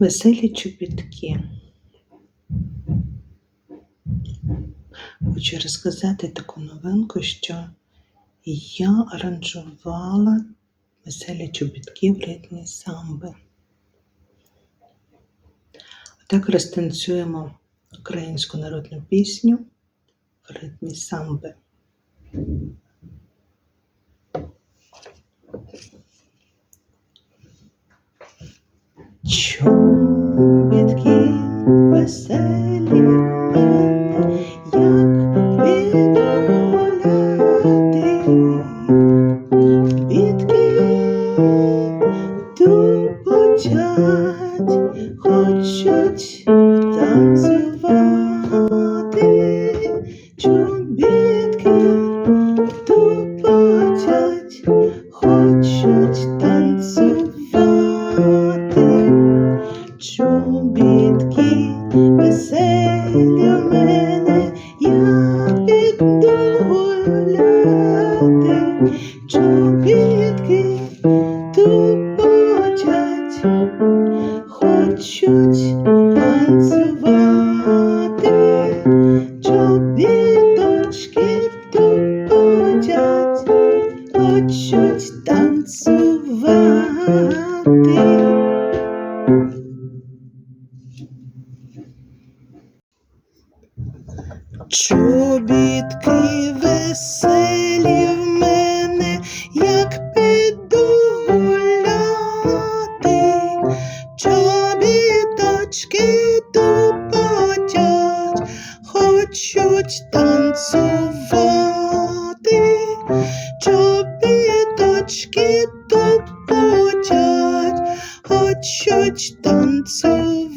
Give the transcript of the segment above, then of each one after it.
Веселі чобітки. Хочу розказати таку новинку, що я аранжувала веселі чобітки в ритмі самби. Так розтанцюємо українську народну пісню в ритмі самби. Чобітки веселі, як відгуляти, бітки тупотять, хочуть танцювати, чобітки тупотять, хочуть танцювати. Чобітки тупотять, хочуть танцювати. Чобіточки тупотять, хочуть танцювати. Чобітки веселі чобіточки тупотять, хочуть танцювати, чобіточки тупотять, хочуть танцювати.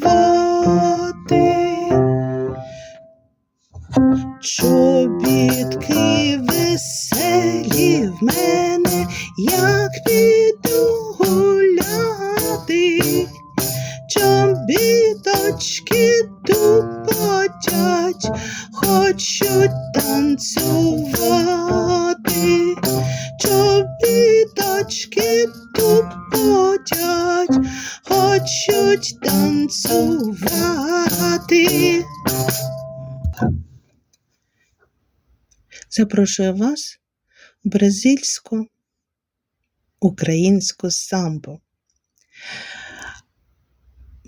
Чобітки веселі в мене, як піду гуляти, чобіточки тупотять, хочуть танцювати, чобіточки тупотять, хочуть танцювати. Запрошую вас в бразильську українську самбо.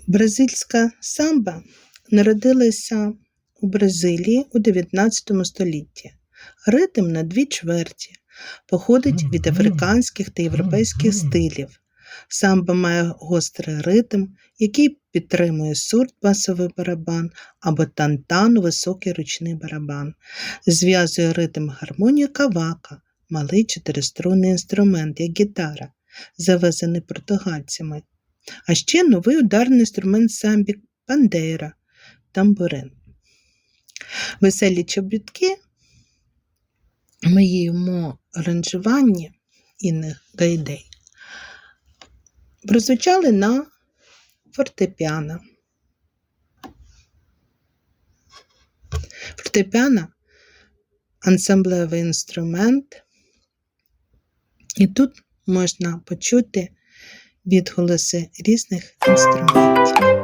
Бразильська самба народилася у Бразилії у 19 столітті. Ритм на дві чверті походить від африканських та європейських стилів. Самба має гострий ритм, який підтримує сурт басовий барабан або тантан високий ручний барабан. Зв'язує ритм гармонію кавака, малий чотириструнний інструмент, як гітара, завезений португальцями. А ще новий ударний інструмент самбі пандейра, тамбурин. Веселі чобітки в моєму аранжуванні Інни Гайдей прозвучали на фортепіано. Фортепіано ансамблевий інструмент, і тут можна почути відголоси різних інструментів.